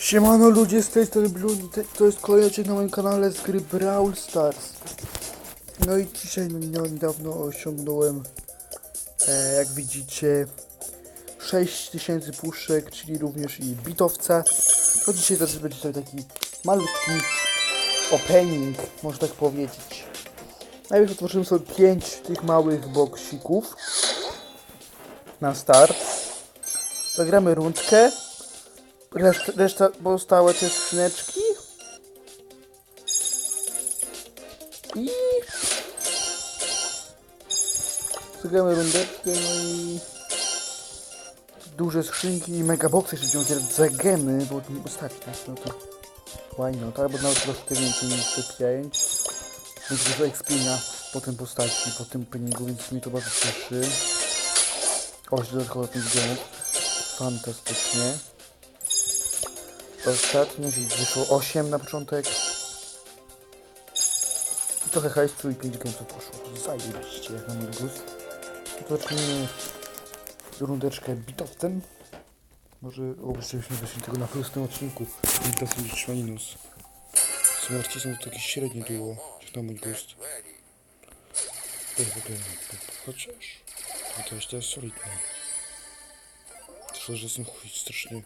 Siemano ludzie, z tej strony Blue, to jest kolejny na moim kanale z gry Brawl Stars. No i dzisiaj no, no, niedawno osiągnąłem, e, jak widzicie, 6000 puszek, czyli również i bitowca. To dzisiaj też będzie sobie taki malutki opening, można tak powiedzieć. Najpierw otworzymy sobie 5 tych małych boksików na start. Zagramy rundkę. Reszta, reszta pozostałe te skrzyneczki. I... Zagramy rundeczkę, no i... Duże skrzynki i megaboxy, jeszcze będziemy otwierać za gemy, bo to ostatni nas, no to... Why not? Albo nawet troszkę więcej niż te 5. Będzie dużo expina po tym postaci, po tym peningu, więc mnie to bardzo cieszy. O, jeszcze dodatkowo 5 gemów. Fantastycznie. Ostatnio wyszło 8 na początek. I trochę hajsu i 5 gamesów poszło. Zajebiście jak na mój gust. Zacznijmy rundeczkę bitowcem. Może obyśmy wyszli tego na prostym odcinku. Bitowcem niż minus. Smarci są to takie średnie duo, jak na mój gust. Chociaż... To też jest solidne. Tylko, że jestem chuj strasznie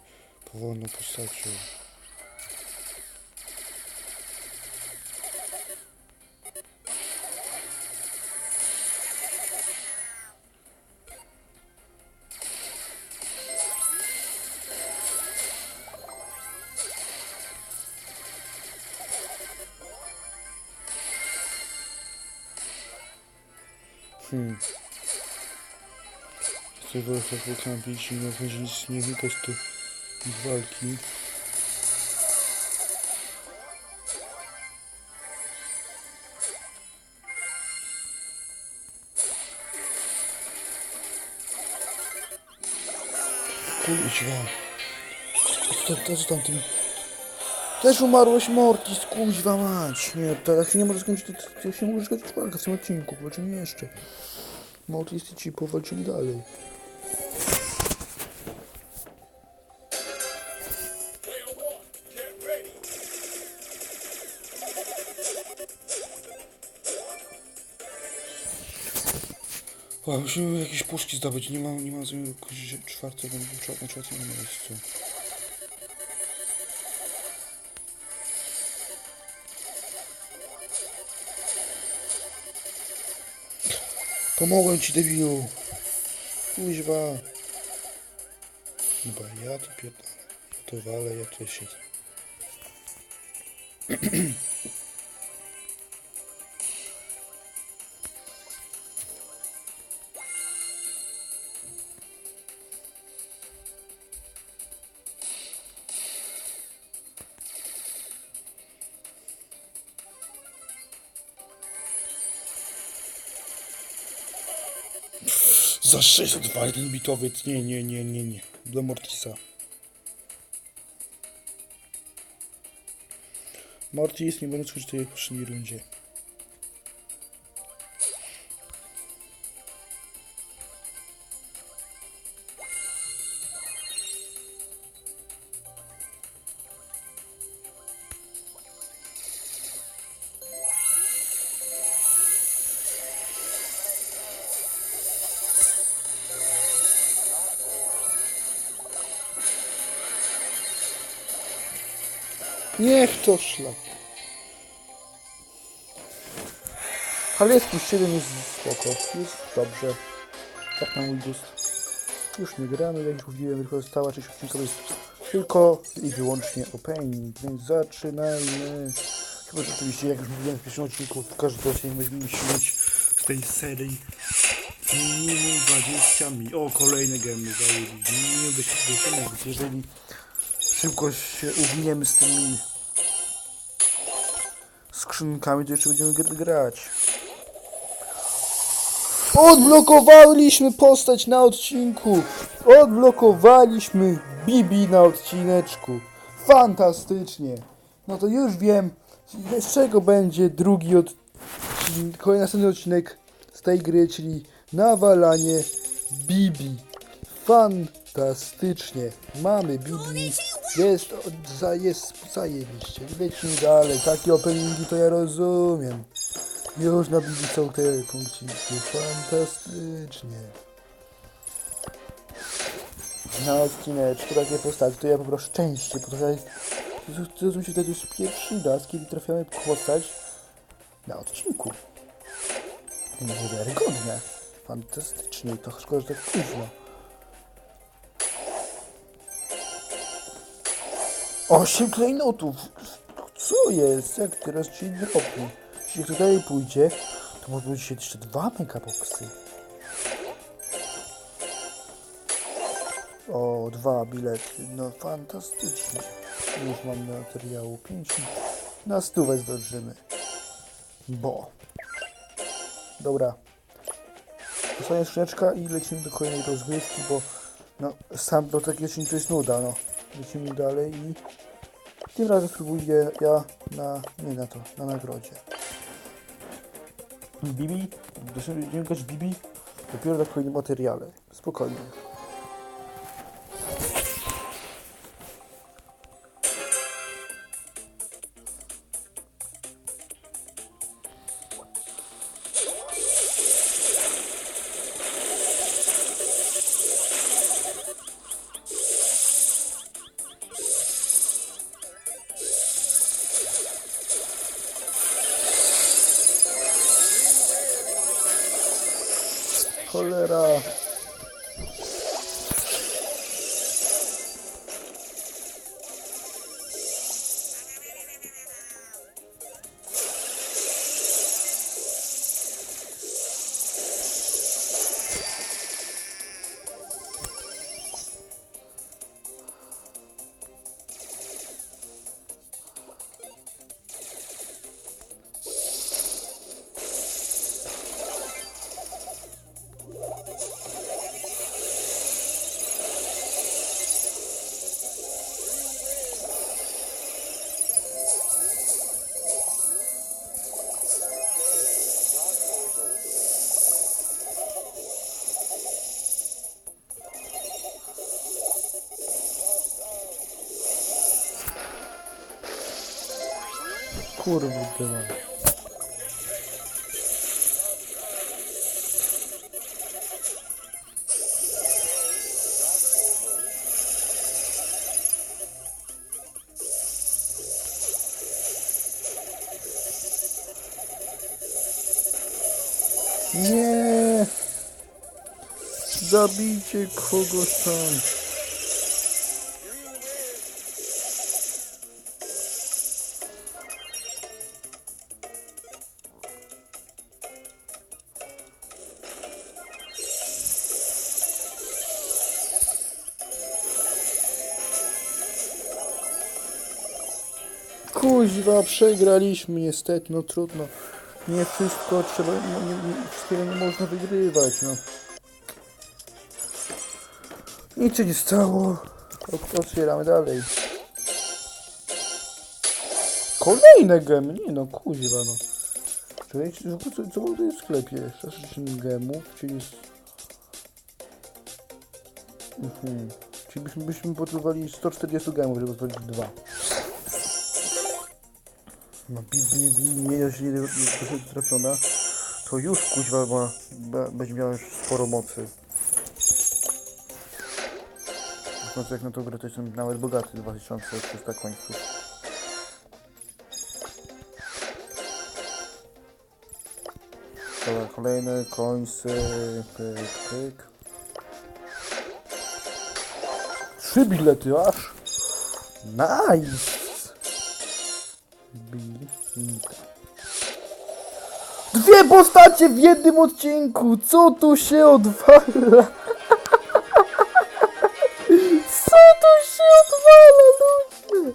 воно кусачого. Хм. Если вы хотите обидеть меня, значит, снимите костюм. Ich walki. Kuźwa. Co, to, co tam tym... Też umarłeś Mortis, kuźwa mać. Nie, się nie może skończyć, to, to się może skończyć walka w tym odcinku, zobaczymy jeszcze. Mortis i ci powalczyli dalej. Musimy jakieś puszki zdobyć, nie ma, nie ma zamiaru kogoś czwartego, na czwartym miejscu. Pomogłem ci debilu. Kuźwa. Chyba ja to pierdolę. Ja to walę, ja to siedzę. Za 600 wali ten bitowiec. Nie, nie, nie, nie, nie. Dla Mortisa. Mortis nie będę skończyć tej poprzedniej rundzie. Niech to szlak. Ale jest plus 7 jest spoko. Jest dobrze. Tak na mój gust. Już nie gramy, jak już mówiłem, tylko została część odcinkowa jest tylko i wyłącznie opening, więc zaczynajmy. Chyba że oczywiście, jak już mówiłem w pierwszym odcinku, każdy odcinek będziemy mieć z tej serii minimum 20 mi. O, kolejne gemy zajebić. Minimum 20 więc jeżeli szybko się uwiniemy z tymi skrzynkami, to jeszcze będziemy gr- grać. Odblokowaliśmy postać na odcinku. Odblokowaliśmy Bibi na odcineczku. Fantastycznie. No to już wiem, z czego będzie drugi kolejny następny odcinek z tej gry, czyli nawalanie Bibi. Fantastycznie. Mamy Bibi. Jest, za, jest zajebiście. Lecimy dalej. Takie openingi to ja rozumiem. Już nabili są te punkciki. Fantastycznie. Na odcineczku takie postaci to ja poproszę częściej, bo to jest... To mi się wtedy już pierwszy raz, kiedy trafiamy postać na odcinku. Niewiarygodnie. Fantastycznie. To szkoda, że tak późno. Osiem klejnotów! Co jest? Jak teraz ci dropnie? Jeśli to dalej pójdzie, to może być jeszcze dwa megaboxy. O, dwa bilety. No fantastycznie. Już mam materiału 5. Na stówę zdążymy. Bo. Dobra. Zostanie skrzyneczka i lecimy do kolejnej rozgrywki, bo no, sam jeszcze to jest nuda, no. Lecimy dalej i tym razem spróbuję ja na, nie na to, na nagrodzie. Bibi, będziemy grać Bibi dopiero na kolejnym materiale. Spokojnie. Cholera. No. Nie! Zabijcie kogoś tam. Kuźwa, przegraliśmy niestety, no trudno. Nie wszystko trzeba, no, nie, nie, wszystkiego nie można wygrywać, no. Nic się nie stało. Otwieramy dalej. Kolejne gemy, nie no, kuźwa, no. Co, co, co było w sklepie? 60 gemów, czyli... Mhm. Czyli byśmy, byśmy potrzebowali 140 gemów, żeby zrobić dwa. No Bibi nie jest nie nie trafiona, to już kuźwa ma, będzie miała już sporo mocy. Końcu jak na tą grę to jestem nawet bogaty, 2300 końców. Dobra, kolejne końce, pyk, pyk. Trzy bilety aż! Nice! Bilita. Dwie postacie w jednym odcinku! Co tu się odwala? Co tu się odwala, ludzie?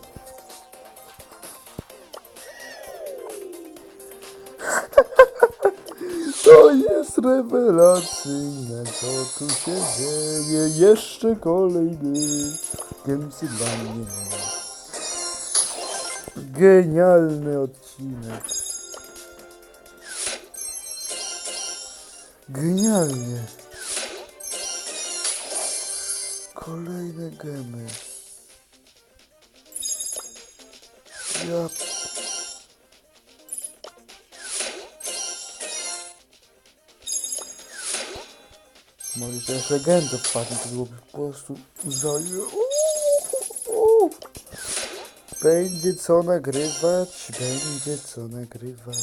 To jest rewelacyjne, co tu się dzieje. Jeszcze kolejny Gamesy dla mnie. Genialny odcinek. Genialnie. Kolejne gemy. Ja... Może też legendę wpadnie, to byłoby po prostu zajmie. Będzie co nagrywać, będzie co nagrywać.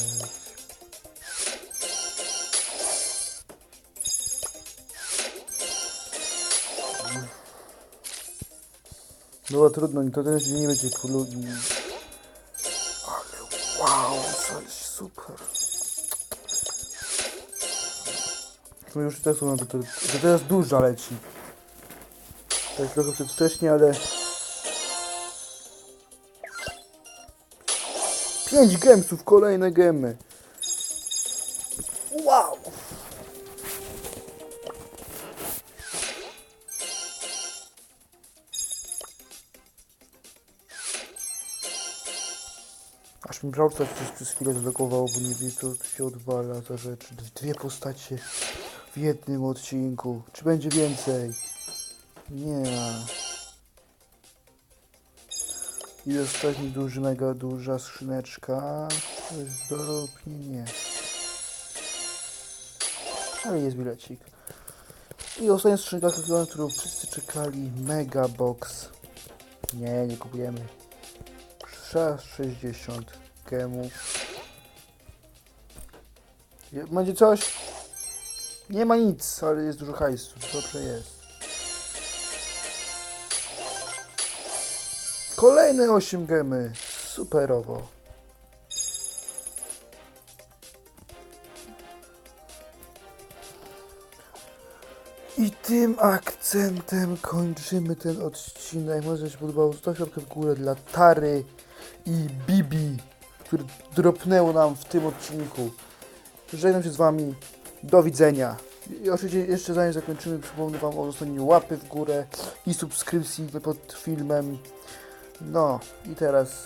No trudno, to dzień nie będzie kulu... Ale wow, coś super. No już teraz to, to, to teraz duża leci. Jest trochę przedwcześnie, ale... 5 gemsów, kolejne gemy. Wow! Aż mi Brawl Stars przez, chwilę zlegowało, bo nie wie co się odwala za rzeczy. Dwie postacie w jednym odcinku. Czy będzie więcej? Nie. I ostatni duży, mega duża skrzyneczka. To jest nie. Ale jest bilecik. I ostatnia skrzynka, na którą wszyscy czekali. Mega box. Nie, nie kupujemy. 60 gemów. Będzie coś? Nie ma nic, ale jest dużo hajsu. Dobrze jest. Kolejne 8 gemy. Superowo. I tym akcentem kończymy ten odcinek. Może się podobało, zostawcie łapkę w górę dla Tary i Bibi, które dropnęło nam w tym odcinku. Żegnam się z Wami. Do widzenia. I oczywiście jeszcze zanim zakończymy, przypomnę Wam o zostawieniu łapy w górę i subskrypcji pod filmem. No i teraz